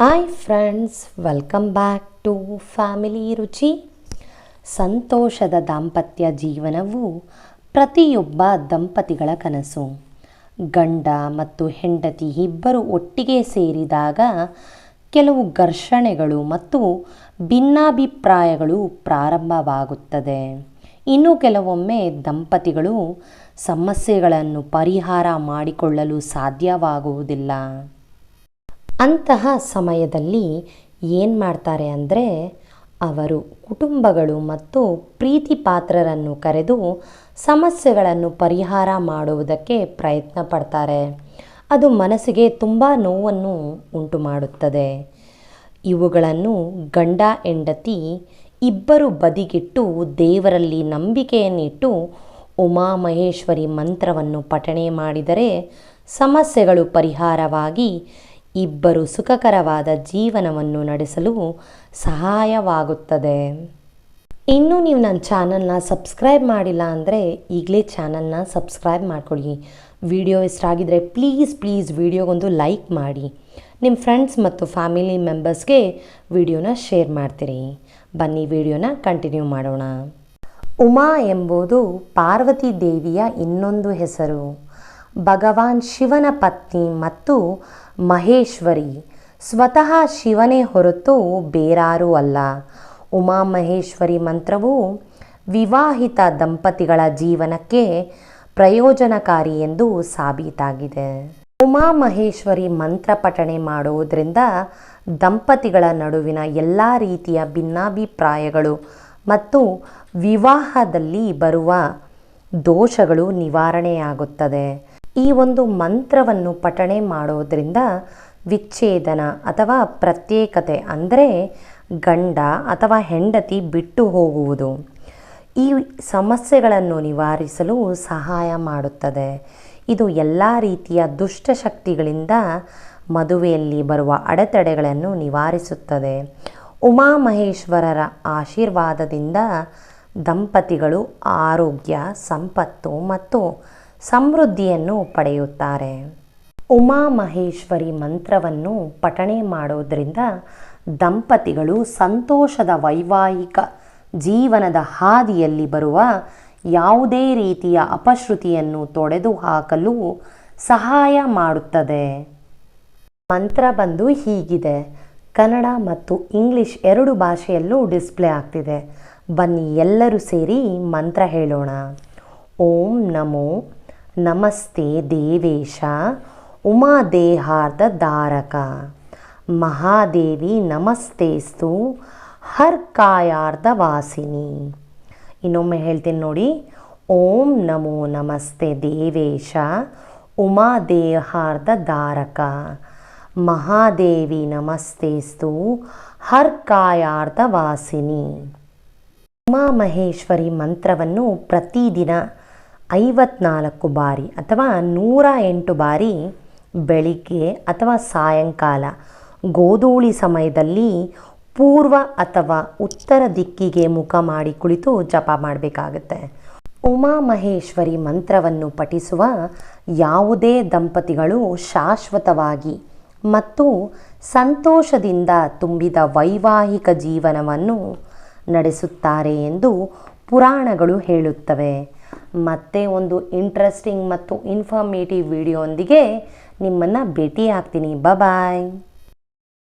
Hi friends welcome back to family ರುಚಿ ಸಂತೋಷದ ದಾಂಪತ್ಯ ಜೀವನವು ಪ್ರತಿಯೊಬ್ಬ ದಂಪತಿಗಳ ಕನಸು. ಗಂಡ ಮತ್ತು ಹೆಂಡತಿ ಇಬ್ಬರು ಒಟ್ಟಿಗೆ ಸೇರಿದಾಗ ಕೆಲವು ಘರ್ಷಣೆಗಳು ಮತ್ತು ಭಿನ್ನಾಭಿಪ್ರಾಯಗಳು ಪ್ರಾರಂಭವಾಗುತ್ತದೆ. ಇನ್ನು ಕೆಲವೊಮ್ಮೆ ದಂಪತಿಗಳು ಸಮಸ್ಯೆಗಳನ್ನು ಪರಿಹಾರ ಮಾಡಿಕೊಳ್ಳಲು ಸಾಧ್ಯವಾಗುವುದಿಲ್ಲ. ಅಂತಹ ಸಮಯದಲ್ಲಿ ಏನು ಮಾಡ್ತಾರೆ ಅಂದರೆ ಅವರು ಕುಟುಂಬಗಳು ಮತ್ತು ಪ್ರೀತಿ ಪಾತ್ರರನ್ನು ಕರೆದು ಸಮಸ್ಯೆಗಳನ್ನು ಪರಿಹಾರ ಮಾಡುವುದಕ್ಕೆ ಪ್ರಯತ್ನ ಪಡ್ತಾರೆ. ಅದು ಮನಸ್ಸಿಗೆ ತುಂಬ ನೋವನ್ನು ಉಂಟು ಮಾಡುತ್ತದೆ. ಇವುಗಳನ್ನು ಗಂಡ, ಹೆಂಡತಿ ಇಬ್ಬರು ಬದಿಗಿಟ್ಟು ದೇವರಲ್ಲಿ ನಂಬಿಕೆಯನ್ನಿಟ್ಟು ಉಮಾಮಹೇಶ್ವರಿ ಮಂತ್ರವನ್ನು ಪಠಣೆ ಮಾಡಿದರೆ ಸಮಸ್ಯೆಗಳು ಪರಿಹಾರವಾಗಿ ಇಬ್ಬರು ಸುಖಕರವಾದ ಜೀವನವನ್ನು ನಡೆಸಲು ಸಹಾಯವಾಗುತ್ತದೆ. ಇನ್ನೂ ನೀವು ನನ್ನ ಚಾನಲ್ನ ಸಬ್ಸ್ಕ್ರೈಬ್ ಮಾಡಿಲ್ಲ ಅಂದರೆ ಈಗಲೇ ಚಾನಲ್ನ ಸಬ್ಸ್ಕ್ರೈಬ್ ಮಾಡ್ಕೊಳ್ಳಿ. ವಿಡಿಯೋ ಇಷ್ಟ ಆಗಿದರೆ ಪ್ಲೀಸ್ ಪ್ಲೀಸ್ ವಿಡಿಯೋಗೊಂದು ಲೈಕ್ ಮಾಡಿ. ನಿಮ್ಮ ಫ್ರೆಂಡ್ಸ್ ಮತ್ತು ಫ್ಯಾಮಿಲಿ ಮೆಂಬರ್ಸ್ಗೆ ವಿಡಿಯೋನ ಶೇರ್ ಮಾಡ್ತೀರಿ. ಬನ್ನಿ, ವಿಡಿಯೋನ ಕಂಟಿನ್ಯೂ ಮಾಡೋಣ. ಉಮಾ ಎಂಬುದು ಪಾರ್ವತಿ ದೇವಿಯ ಇನ್ನೊಂದು ಹೆಸರು. ಭಗವಾನ್ ಶಿವನ ಪತ್ನಿ ಮತ್ತು ಮಹೇಶ್ವರಿ ಸ್ವತಃ ಶಿವನೇ ಹೊರತು ಬೇರಾರೂ ಅಲ್ಲ. ಉಮಾಮಹೇಶ್ವರಿ ಮಂತ್ರವು ವಿವಾಹಿತ ದಂಪತಿಗಳ ಜೀವನಕ್ಕೆ ಪ್ರಯೋಜನಕಾರಿ ಎಂದು ಸಾಬೀತಾಗಿದೆ. ಉಮಾಮಹೇಶ್ವರಿ ಮಂತ್ರ ಪಠಣೆ ಮಾಡುವುದರಿಂದ ದಂಪತಿಗಳ ನಡುವಿನ ಎಲ್ಲ ರೀತಿಯ ಭಿನ್ನಾಭಿಪ್ರಾಯಗಳು ಮತ್ತು ವಿವಾಹದಲ್ಲಿ ಬರುವ ದೋಷಗಳು ನಿವಾರಣೆಯಾಗುತ್ತದೆ. ಈ ಒಂದು ಮಂತ್ರವನ್ನು ಪಠಣೆ ಮಾಡೋದ್ರಿಂದ ವಿಚ್ಛೇದನ ಅಥವಾ ಪ್ರತ್ಯೇಕತೆ, ಅಂದರೆ ಗಂಡ ಅಥವಾ ಹೆಂಡತಿ ಬಿಟ್ಟು ಹೋಗುವುದು. ಈ ಸಮಸ್ಯೆಗಳನ್ನು ನಿವಾರಿಸಲು ಸಹಾಯ ಮಾಡುತ್ತದೆ. ಇದು ಎಲ್ಲ ರೀತಿಯ ದುಷ್ಟಶಕ್ತಿಗಳಿಂದ ಮದುವೆಯಲ್ಲಿ ಬರುವ ಅಡೆತಡೆಗಳನ್ನು ನಿವಾರಿಸುತ್ತದೆ. ಉಮಾಮಹೇಶ್ವರರ ಆಶೀರ್ವಾದದಿಂದ ದಂಪತಿಗಳು ಆರೋಗ್ಯ, ಸಂಪತ್ತು ಮತ್ತು ಸಮೃದ್ಧಿಯನ್ನು ಪಡೆಯುತ್ತಾರೆ. ಉಮಾಮಹೇಶ್ವರಿ ಮಂತ್ರವನ್ನು ಪಠಣೆ ಮಾಡೋದ್ರಿಂದ ದಂಪತಿಗಳು ಸಂತೋಷದ ವೈವಾಹಿಕ ಜೀವನದ ಹಾದಿಯಲ್ಲಿ ಬರುವ ಯಾವುದೇ ರೀತಿಯ ಅಪಶ್ರುತಿಯನ್ನು ತೊಡೆದು ಹಾಕಲು ಸಹಾಯ ಮಾಡುತ್ತದೆ. ಮಂತ್ರ ಬಂದು ಹೀಗಿದೆ. ಕನ್ನಡ ಮತ್ತು ಇಂಗ್ಲಿಷ್ ಎರಡು ಭಾಷೆಯಲ್ಲೂ ಡಿಸ್ಪ್ಲೇ ಆಗ್ತಿದೆ. ಬನ್ನಿ ಎಲ್ಲರೂ ಸೇರಿ ಮಂತ್ರ ಹೇಳೋಣ. ಓಂ ನಮೋ ನಮಸ್ತೆ ದೇವೇಶ ಉಮಾದೇಹಾರ್ಧ ಧಾರಕ. ಮಹಾದೇವಿ ನಮಸ್ತೇಸ್ತು ಹರ್ ಕಾಯಾರ್ಧ ವಾಸಿನಿ. ಇನ್ನೊಮ್ಮೆ ಹೇಳ್ತೀನಿ ನೋಡಿ, ಓಂ ನಮೋ ನಮಸ್ತೆ ದೇವೇಶ ಉಮಾದೇಹಾರ್ಧ ಧಾರಕ. ಮಹಾದೇವಿ ನಮಸ್ತೇಸ್ತು ಹರ್ ಕಾಯಾರ್ಧ ವಾಸಿನಿ. ಉಮಾಮಹೇಶ್ವರಿ ಮಂತ್ರವನ್ನು ಪ್ರತಿದಿನ ಐವತ್ನಾಲ್ಕು ಬಾರಿ ಅಥವಾ ನೂರ ಎಂಟು ಬಾರಿ ಬೆಳಿಗ್ಗೆ ಅಥವಾ ಸಾಯಂಕಾಲ ಗೋಧೂಳಿ ಸಮಯದಲ್ಲಿ ಪೂರ್ವ ಅಥವಾ ಉತ್ತರ ದಿಕ್ಕಿಗೆ ಮುಖ ಮಾಡಿ ಕುಳಿತು ಜಪ ಮಾಡಬೇಕಾಗತ್ತೆ. ಉಮಾಮಹೇಶ್ವರಿ ಮಂತ್ರವನ್ನು ಪಠಿಸುವ ಯಾವುದೇ ದಂಪತಿಗಳು ಶಾಶ್ವತವಾಗಿ ಮತ್ತು ಸಂತೋಷದಿಂದ ತುಂಬಿದ ವೈವಾಹಿಕ ಜೀವನವನ್ನು ನಡೆಸುತ್ತಾರೆ ಎಂದು ಪುರಾಣಗಳು ಹೇಳುತ್ತವೆ. ಮತ್ತೆ ಒಂದು ಇಂಟ್ರೆಸ್ಟಿಂಗ್ ಮತ್ತು ಇನ್ಫಾರ್ಮೇಟಿವ್ ವಿಡಿಯೋಂದಿಗೆ ನಿಮ್ಮನ್ನು ಭೇಟಿ ಆಗ್ತೀನಿ ಬಾಯ್